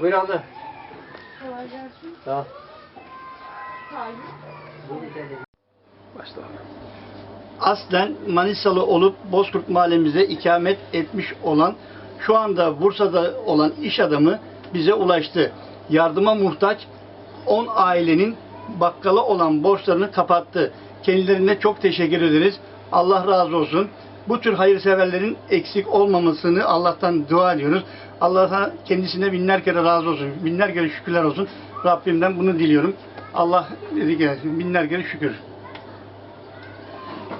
Buyur abla. Kolay gelsin. Hayır. Başla. Aslen Manisalı olup Bozkurt mahallemizde ikamet etmiş olan, şu anda Bursa'da olan iş adamı bize ulaştı. Yardıma muhtaç 10 ailenin bakkala olan borçlarını kapattı. Kendilerine çok teşekkür ederiz. Allah razı olsun. Bu tür hayırseverlerin eksik olmamasını Allah'tan dua ediyoruz. Allah'a kendisine binler kere razı olsun. Binler kere şükürler olsun. Rabbimden bunu diliyorum. Allah dedi ki binler kere şükür.